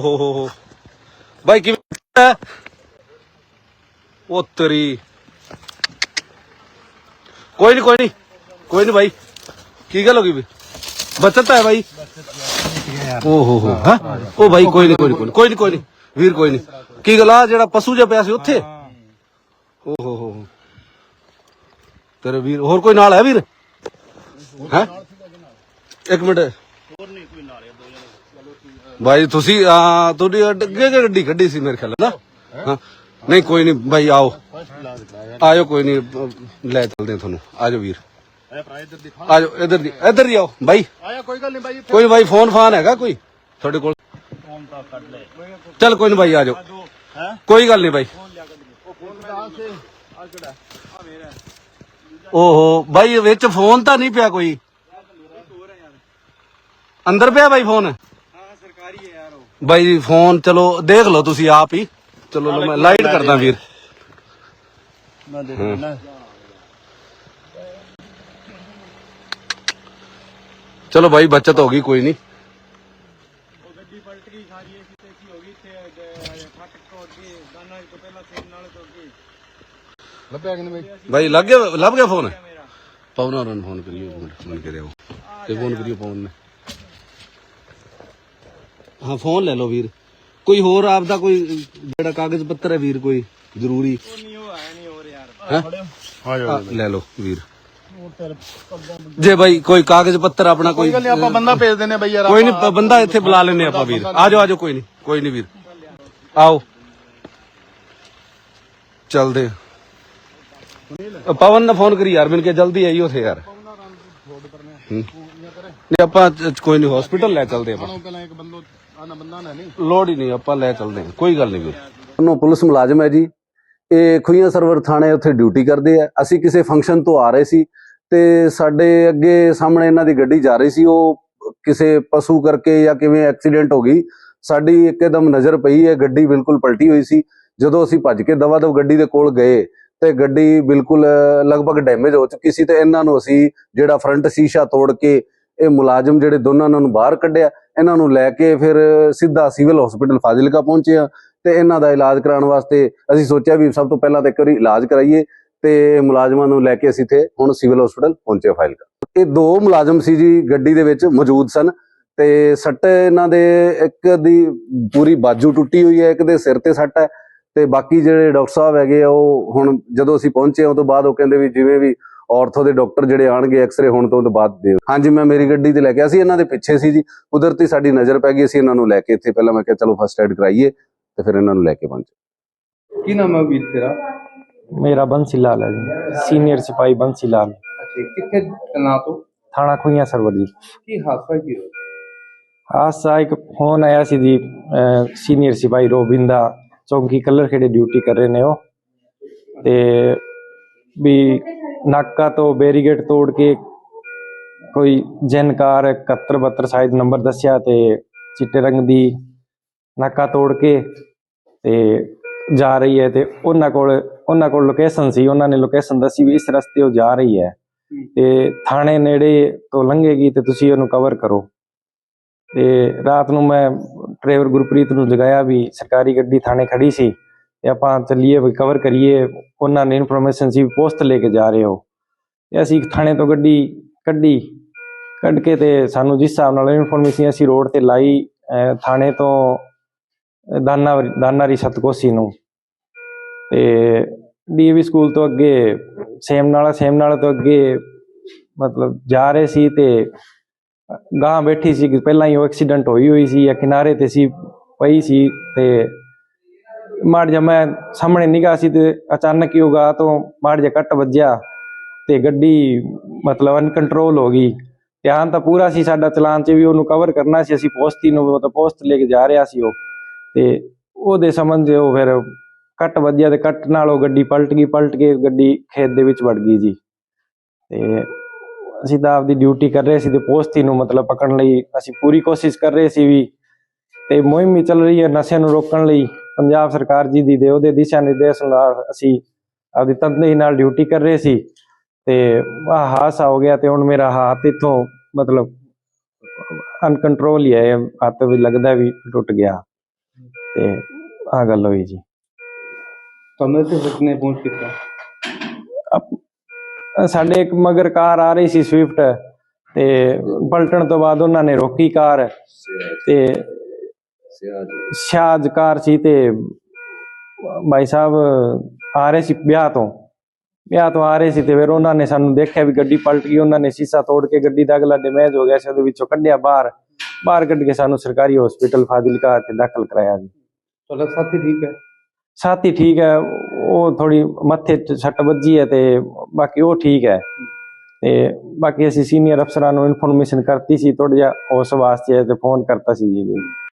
ਹੋ ਹੋ ਹੋ ਬਾਈ, ਕਿਵੇਂ ਉਹ ਤੇਰੀ। ਕੋਈ ਨਹੀਂ ਕੋਈ ਨਹੀਂ ਕੋਈ ਨਹੀਂ ਬਾਈ। ਕੀ ਗੱਲ ਹੋ ਗਈ ਵੀ? ਬਚਤ ਹੈ ਬਾਈ। ਓ ਹੋ ਹੋ? ਹਾਂ ਉਹ ਬਾਈ, ਕੋਈ ਨਹੀਂ ਕੋਈ ਨਹੀਂ ਕੋਈ ਨਹੀਂ ਕੋਈ ਨਹੀਂ ਵੀਰ, ਕੋਈ ਨਹੀਂ ਕੀ ਗੱਲ ਆ? ਜਿਹੜਾ ਪਸ਼ੂ ਜਿਹਾ ਪਿਆ ਸੀ ਉੱਥੇ। ਓ ਹੋ ਹੋ ਹੋ। ਤੇਰੇ ਵੀਰ, ਹੋਰ ਕੋਈ ਨਾਲ ਹੈ ਵੀਰ? ਹੈ? ਇੱਕ ਮਿੰਟ। ਭਾਈ ਤੁਸੀਂ ਆ ਤੁਹਾਡੀ ਅੱਗੇ ਗੱਡੀ ਕੱਢੀ ਸੀ ਮੇਰੇ ਖਿਆਲ ਨਾ ਹਾਂ। ਨਹੀਂ ਕੋਈ ਨਹੀਂ ਭਾਈ ਆਓ। ਆਇਓ ਕੋਈ ਨਹੀਂ ਲੈ ਚਲਦੇ ਤੁਹਾਨੂੰ। ਆਜੋ ਵੀਰ। ਆਜੋ ਇਧਰ ਦੀ ਇਧਰ ਦੀ ਆਓ ਭਾਈ ਆਇਆ ਕੋਈ ਗੱਲ ਨਹੀਂ ਬਾਈ ਕੋਈ ਭਾਈ ਫੋਨ ਫਾਨ ਹੈਗਾ ਕੋਈ? ਤੁਹਾਡੇ ਕੋਲ? ਫੋਨ ਤਾਂ ਕੱਢ ਲੈ। ਚੱਲ ਕੋਈ ਨਹੀਂ ਭਾਈ ਆਜੋ। ਕੋਈ ਗੱਲ ਨਹੀਂ ਭਾਈ ਉਹ ਫੋਨ ਦਾ ਸੇ ਆ ਕਿਹੜਾ? ਆ ਮੇਰਾ ਓਹੋ ਭਾਈ ਵਿੱਚ ਫੋਨ ਤਾਂ ਨਹੀਂ ਪਿਆ ਕੋਈ? ਅੰਦਰ ਪਿਆ ਭਾਈ ਫੋਨ? ਉਹ ਭਾਈ ਫੋਨ ਚਲੋ ਦੇਖ ਲਓ ਤੁਸੀਂ ਆਪ ਹੀ। ਚਲੋ ਲਓ, ਮੈਂ ਲਾਈਟ ਕਰਦਾ ਵੀਰ। ਮੈਂ ਦੇਖ ਲੈਣਾ ਚਲੋ ਭਾਈ ਬੱਚਤ ਹੋ ਗਈ ਕੋਈ ਨਹੀਂ। ਉਹ ਗੱਡੀ ਪਲਟ ਗਈ ਸਾਰੀ ਏਸੀ ਤੇ ਕੀ ਹੋ ਗਈ ਤੇ ਫਟਕ ਤੋਂ ਅੱਗੇ ਦਾਨਾ ਤੋਂ ਪਹਿਲਾਂ ਸੇਨ ਨਾਲ ਤੋਂ ਅੱਗੇ ਲੱਭਿਆ ਕਿ ਨਹੀਂ ਬਾਈ ਲੱਗ ਗਿਆ ਲੱਭ ਗਿਆ ਫੋਨ? ਪਵਨ ਹੋਰਾਂ ਨੂੰ ਫੋਨ ਕਰੀਓ। ਫੋਨ ਕਰਿਓ। ਤੇ ਫੋਨ ਕਰਿਓ ਪਵਨ ਨੇ। ਹਾਂ ਫੋਨ ਲੈ ਲਓ ਵੀਰ। ਕੋਈ ਹੋਰ ਆਪ ਦਾ ਕੋਈ ਜਿਹੜਾ ਕਾਗਜ਼ ਪੱਤਰ ਹੈ ਵੀਰ ਕੋਈ ਜ਼ਰੂਰੀ? ਉਹ ਨਹੀਂ ਉਹ ਆਇਆ ਨਹੀਂ ਹੋਰ ਯਾਰ ਹੈਂ? ਹਾਂ ਆ, ਲੈ ਲਓ ਵੀਰ। ਜੇ ਭਾਈ ਕੋਈ ਕਾਗਜ਼ ਪੱਤਰ ਆਪਣਾ ਕੋਈ ਗੱਲ ਨਹੀਂ ਆਪਾਂ ਬੰਦਾ ਭੇਜ ਦਿੰਨੇ ਬਈ ਯਾਰ ਕੋਈ ਨਹੀਂ ਬੰਦਾ ਇੱਥੇ ਬੁਲਾ ਲੈਨੇ ਆਪਾਂ ਵੀਰ। ਆਜੋ ਆਜੋ ਕੋਈ ਨਹੀਂ ਕੋਈ ਨਹੀਂ ਵੀਰ। ਆਓ। ਚਲਦੇ। ਪਵਨ ਨੇ ਫੋਨ ਕਰੀ ਯਾਰ ਮੈਨੂੰ ਕਿ ਜਲਦੀ ਆਈ ਉਥੇ ਯਾਰ। ਨਹੀਂ ਆਪਾਂ ਕੋਈ ਨਹੀਂ ਹਸਪੀਟਲ ਲੈ ਚਲਦੇ ਆਪਾਂ। ਪਹਿਲਾਂ ਇੱਕ ਬੰਦੋ ਆਨਾ ਬੰਦਾ ਨਾ ਨਹੀਂ। ਲੋੜ ਹੀ ਨਹੀਂ ਆਪਾਂ ਲੈ ਚਲਦੇ ਕੋਈ ਗੱਲ ਨਹੀਂ ਵੀਰ। ਉਹਨੂੰ ਪੁਲਿਸ ਮੁਲਾਜ਼ਮ ਹੈ ਜੀ। ਇਹ ਖੁਈਆਂ ਸਰਵਰ ਥਾਣੇ ਉੱਥੇ ਡਿਊਟੀ ਕਰਦੇ ਆ। ਅਸੀਂ ਕਿਸੇ ਫੰਕਸ਼ਨ ਤੋਂ ਆ ਰਹੇ ਸੀ ਤੇ ਸਾਡੇ ਅੱਗੇ ਸਾਹਮਣੇ ਇਹਨਾਂ ਦੀ ਗੱਡੀ ਜਾ ਰਹੀ ਸੀ। ਉਹ ਕਿਸੇ ਪਸ਼ੂ ਕਰਕੇ ਜਾਂ ਕਿਵੇਂ ਐਕਸੀਡੈਂਟ ਹੋ ਗਈ। ਸਾਡੀ ਇੱਕਦਮ ਨਜ਼ਰ ਪਈ ਹੈ ਗੱਡੀ ਬਿਲਕੁਲ ਪਲਟੀ ਹੋਈ ਸੀ। ਜਦੋਂ ਅਸੀਂ ਭੱਜ ਕੇ ਦਵਾ ਦਵ ਗੱਡੀ ਦੇ ਕੋਲ ਗਏ ਤੇ ਗੱਡੀ ਬਿਲਕੁਲ ਲਗਭਗ ਡੈਮੇਜ ਹੋ ਚੁੱਕੀ ਸੀ ਤੇ ਇਹਨਾਂ ਨੂੰ ਅਸੀਂ ਜਿਹੜਾ ਫਰੰਟ ਸ਼ੀਸ਼ਾ ਤੋੜ ਕੇ ਇਹ ਮੁਲਾਜ਼ਮ ਜਿਹੜੇ ਦੋਨਾਂ ਨੂੰ ਬਾਹਰ ਕੱਢਿਆ, ਇਹਨਾਂ ਨੂੰ ਲੈ ਕੇ ਫਿਰ ਸਿੱਧਾ ਸਿਵਲ ਹਸਪੀਟਲ ਫਾਜ਼ਿਲਕਾ ਪਹੁੰਚਿਆ ਤੇ ਇਹਨਾਂ ਦਾ ਇਲਾਜ ਕਰਾਉਣ ਵਾਸਤੇ ਅਸੀਂ ਸੋਚਿਆ ਵੀ ਸਭ ਤੋਂ ਪਹਿਲਾਂ ਤਾਂ ਇੱਕ ਵਾਰੀ ਇਲਾਜ ਕਰਾਈਏ ਤੇ ਮੁਲਾਜ਼ਮਾਂ ਨੂੰ ਲੈ ਕੇ ਅਸੀਂ ਤੇ ਹੁਣ ਸਿਵਲ ਹਸਪੀਟਲ ਪਹੁੰਚੇ ਫਾਜ਼ਿਲਕਾ ਇਹ ਦੋ ਮੁਲਾਜ਼ਮ ਸੀ ਜੀ ਗੱਡੀ ਦੇ ਵਿੱਚ ਮੌਜੂਦ ਸਨ ਤੇ ਸੱਟ ਇਹਨਾਂ ਦੇ ਇੱਕ ਦੀ ਪੂਰੀ ਬਾਜੂ ਟੁੱਟੀ ਹੋਈ ਹੈ, ਇੱਕ ਦੇ ਸਿਰ ਤੇ ਸੱਟ ਹੈ ਤੇ ਬਾਕੀ ਜਿਹੜੇ ਡਾਕਟਰ ਸਾਹਿਬ ਹੈਗੇ ਆ ਉਹ ਹੁਣ ਜਦੋਂ ਅਸੀਂ ਪਹੁੰਚੇ ਉਹ ਤੋਂ ਬਾਅਦ ਉਹ ਕਹਿੰਦੇ ਵੀ ਜਿਵੇਂ ਵੀ ਔਰਥੋ ਦੇ ਡਾਕਟਰ ਜਿਹੜੇ ਆਣਗੇ ਐਕਸ-ਰੇ ਹੋਣ ਤੋਂ ਬਾਅਦ ਦੇ ਹਾਂਜੀ ਮੈਂ ਮੇਰੀ ਗੱਡੀ ਤੇ ਲੈ ਕੇ ਅਸੀਂ ਇਹਨਾਂ ਦੇ ਪਿੱਛੇ ਸੀ ਜੀ। ਕੁਦਰਤੀ ਸਾਡੀ ਨਜ਼ਰ ਪੈ ਗਈ। ਅਸੀਂ ਇਹਨਾਂ ਨੂੰ ਲੈ ਕੇ ਇੱਥੇ ਪਹਿਲਾਂ ਮੈਂ ਕਿਹਾ ਚਲੋ ਫਸਟ ਐਡ ਕਰਾਈਏ ਤੇ ਫਿਰ ਇਹਨਾਂ ਨੂੰ ਲੈ ਕੇ ਪਹੁੰਚੇ। ਕੀ ਨਾਮ ਹੈ ਵੀਰ ਤੇਰਾ? ਮੇਰਾ ਬੰਸੀ ਲਾਲ ਹੈ ਜੀ। ਸੀਨੀਅਰ ਸਿਪਾਹੀ ਬੰਸੀ ਲਾਲ। ਅੱਛਾ ਕਿੱਥੇ ਤਨਾ ਤੋਂ? ਥਾਣਾ ਖੁਈਆਂ ਸਰਵਰ ਜੀ। ਕੀ ਹਾਦਸਾ ਕੀ ਹੋਇਆ? ਹਾਦਸਾ ਇੱਕ ਫੋਨ ਆਇਆ ਸੀ ਜੀ ਸੀਨੀਅਰ ਸਿਪਾਹੀ ਰੋਬਿੰਦਾ ਚੌਂਕੀ ਕਲਰ ਖੇੜੇ ਡਿਊਟੀ ਕਰ ਰਹੇ ਨੇ ਉਹ। ਤੇ ਵੀ ਨਾਕਾ ਤੋਂ ਬੈਰੀਗੇਟ ਤੋੜ ਕੇ ਕੋਈ ਜਨਕਾਰ 71 72 ਸ਼ਾਇਦ ਨੰਬਰ ਦੱਸਿਆ ਤੇ ਚਿੱਟੇ ਰੰਗ ਦੀ ਨਾਕਾ ਤੋੜ ਕੇ ਤੇ ਜਾ ਰਹੀ ਹੈ ਤੇ ਉਹਨਾਂ ਕੋਲ ਉਹਨਾਂ ਕੋਲ ਲੋਕੇਸ਼ਨ ਸੀ, ਉਹਨਾਂ ਨੇ ਲੋਕੇਸ਼ਨ ਦੱਸੀ ਵੀ ਇਸ ਰਸਤੇ ਉਹ ਜਾ ਰਹੀ ਹੈ। ਤੇ ਥਾਣੇ ਨੇੜੇ ਤੋਂ ਲੰਘੇਗੀ ਤੇ ਤੁਸੀਂ ਉਹਨੂੰ ਕਵਰ ਕਰੋ। ਤੇ ਰਾਤ ਨੂੰ ਮੈਂ ਡਰਾਈਵਰ ਗੁਰਪ੍ਰੀਤ ਨੂੰ ਜਗਾਇਆ ਵੀ ਸਰਕਾਰੀ ਗੱਡੀ ਥਾਣੇ ਖੜੀ ਸੀ। ਤੇ ਆਪਾਂ ਚੱਲੀਏ, ਵੀ ਕਵਰ ਕਰੀਏ, ਉਹਨਾਂ ਨੇ ਇਨਫੋਰਮੇਸ਼ਨ ਸੀ ਪੋਸਟ ਲੈ ਕੇ ਜਾ ਰਹੇ ਹੋ। ਤੇ ਅਸੀਂ ਥਾਣੇ ਤੋਂ ਗੱਡੀ ਕੱਢੀ, ਕੱਢ ਕੇ ਤੇ ਸਾਨੂੰ ਜਿਸ ਹਿਸਾਬ ਨਾਲ ਇਨਫੋਰਮੇਸ਼ਨ ਅਸੀਂ ਰੋਡ ਤੇ ਲਾਈ ਥਾਣੇ ਤੋਂ ਦਾਨਾ, ਦਾਨਾਰੀ ਸਤਕੋਸੀ ਨੂੰ। ਤੇ ਡੀਏਵੀ ਸਕੂਲ ਤੋਂ ਅੱਗੇ ਸੇਮ ਨਾਲਾ ਸੇਮ ਨਾਲਾ ਤੋਂ ਅੱਗੇ ਮਤਲਬ ਜਾ ਰਹੇ ਸੀ ਤੇ ਗਾਂ ਬੈਠੀ ਸੀ ਪਹਿਲਾਂ ਹੀ ਉਹ ਐਕਸੀਡੈਂਟ ਹੋਈ ਹੋਈ ਸੀ, ਜਾਂ ਕਿਨਾਰੇ ਤੇ ਸੀ, ਪਈ ਸੀ ਤੇ ਮਾੜ ਜਾ ਮੈਂ ਸਾਹਮਣੇ ਨਿਗਾਹ ਸੀ ਤੇ ਅਚਾਨਕ ਹੀ ਉਹ ਗਾਂ ਤੋਂ ਮਾੜ ਜਾ ਕੱਟ ਵੱਜਿਆ ਤੇ ਗੱਡੀ ਮਤਲਬ ਅਨਕੰਟਰੋਲ ਹੋ ਗਈ। ਧਿਆਨ ਤਾਂ ਪੂਰਾ ਸੀ ਸਾਡਾ ਚਲਾਨ 'ਚ ਵੀ ਉਹਨੂੰ ਕਵਰ ਕਰਨਾ ਸੀ, ਅਸੀਂ ਪੋਸਤੀ ਨੂੰ ਮਤਲਬ ਪੋਸਟ ਲੈ ਕੇ ਜਾ ਰਿਹਾ ਸੀ ਉਹ। ਤੇ ਉਹਦੇ ਸੰਬੰਧ 'ਚ ਉਹ ਫਿਰ ਕੱਟ ਵੱਜਿਆ ਤੇ ਕੱਟ ਨਾਲ ਉਹ ਗੱਡੀ ਪਲਟ ਗਈ, ਪਲਟ ਕੇ ਗੱਡੀ ਖੇਤ ਦੇ ਵਿੱਚ ਵੜ ਗਈ ਜੀ। ਤੇ ਅਸੀਂ ਤਾਂ ਆਪਦੀ ਡਿਊਟੀ ਕਰ ਰਹੇ ਸੀ ਤੇ ਪੋਸਤੀ ਨੂੰ ਮਤਲਬ ਪਕੜਨ ਲਈ ਅਸੀਂ ਪੂਰੀ ਕੋਸ਼ਿਸ਼ ਕਰ ਰਹੇ ਸੀ ਵੀ ਤੇ ਮੁਹਿੰਮ ਵੀ ਚੱਲ ਰਹੀ ਹੈ ਨਸ਼ਿਆਂ ਨੂੰ ਰੋਕਣ ਲਈ। ਪੰਜਾਬ ਸਰਕਾਰ ਜੀ ਦੀ ਦੇ ਉਹਦੇ ਦਿਸ਼ਾ ਨਿਰਦੇਸ਼ ਨਾਲ ਅਸੀਂ ਆਪਦੀ ਤਨਦੇਹੀ ਨਾਲ ਡਿਊਟੀ ਕਰ ਰਹੇ ਸੀ ਤੇ ਆਹ ਹਾਦਸਾ ਹੋ ਗਿਆ ਤੇ ਹੁਣ ਮੇਰਾ ਹੱਥ ਇੱਥੋਂ ਮਤਲਬ ਅਨਕੰਟਰੋਲ ਹੀ ਹੈ ਹੱਥ ਵੀ ਲੱਗਦਾ ਵੀ ਟੁੱਟ ਗਿਆ। ਤੇ ਆ ਗੱਲ ਹੋਈ ਜੀ। ਤੁਹਾਨੂੰ ਇੱਥੇ ਕਿੰਨੇ ਪਹੁੰਚ ਕੀਤਾ? ਸਾਡੇ ਇੱਕ ਮਗਰ ਕਾਰ ਆ ਰਹੀ ਸੀ ਸਵਿਫਟ ਤੇ ਪਲਟਣ ਤੋਂ ਬਾਅਦ ਉਹਨਾਂ ਨੇ ਰੋਕੀ ਕਾਰ ਤੇ ਕਾਰ ਸੀ ਤੇ ਭਾਈ ਸਾਹਿਬ ਆ ਰਹੇ ਸੀ ਵਿਆਹ ਤੋਂ। ਵਿਆਹ ਤੋਂ ਆ ਰਹੇ ਸੀ ਤੇ ਫਿਰ ਉਹਨਾਂ ਨੇ ਸਾਨੂੰ ਦੇਖਿਆ ਵੀ ਗੱਡੀ ਪਲਟ ਗਈ ਉਹਨਾਂ ਨੇ ਸ਼ੀਸ਼ਾ ਤੋੜ ਕੇ ਗੱਡੀ ਦਾ ਅਗਲਾ ਡੈਮੇਜ ਹੋ ਗਿਆ ਸੀ ਉਹਦੇ ਵਿੱਚੋਂ ਕੱਢਿਆ ਬਾਹਰ। ਬਾਹਰ ਕੱਢ ਕੇ ਸਾਨੂੰ ਸਰਕਾਰੀ ਹਸਪੀਟਲ ਫਾਜ਼ਿਲਕਾ ਤੇ ਦਾਖਲ ਕਰਾਇਆ ਜੀ। ਤੁਹਾਡਾ ਸਾਥੀ ਠੀਕ ਹੈ? ਸਾਥੀ ਠੀਕ ਹੈ ਉਹ ਥੋੜੀ ਮੱਥੇ 'ਚ ਸੱਟ ਵੱਜੀ ਹੈ ਤੇ ਬਾਕੀ ਉਹ ਠੀਕ ਹੈ। ਤੇ ਬਾਕੀ ਅਸੀਂ ਸੀਨੀਅਰ ਅਫਸਰਾਂ ਨੂੰ ਇਨਫੋਰਮੇਸ਼ਨ ਕਰਤੀ ਸੀ ਥੋੜਾ ਜਿਹਾ ਉਸ ਵਾਸਤੇ ਤੇ ਫੋਨ ਕਰਤਾ ਸੀ ਜੀ।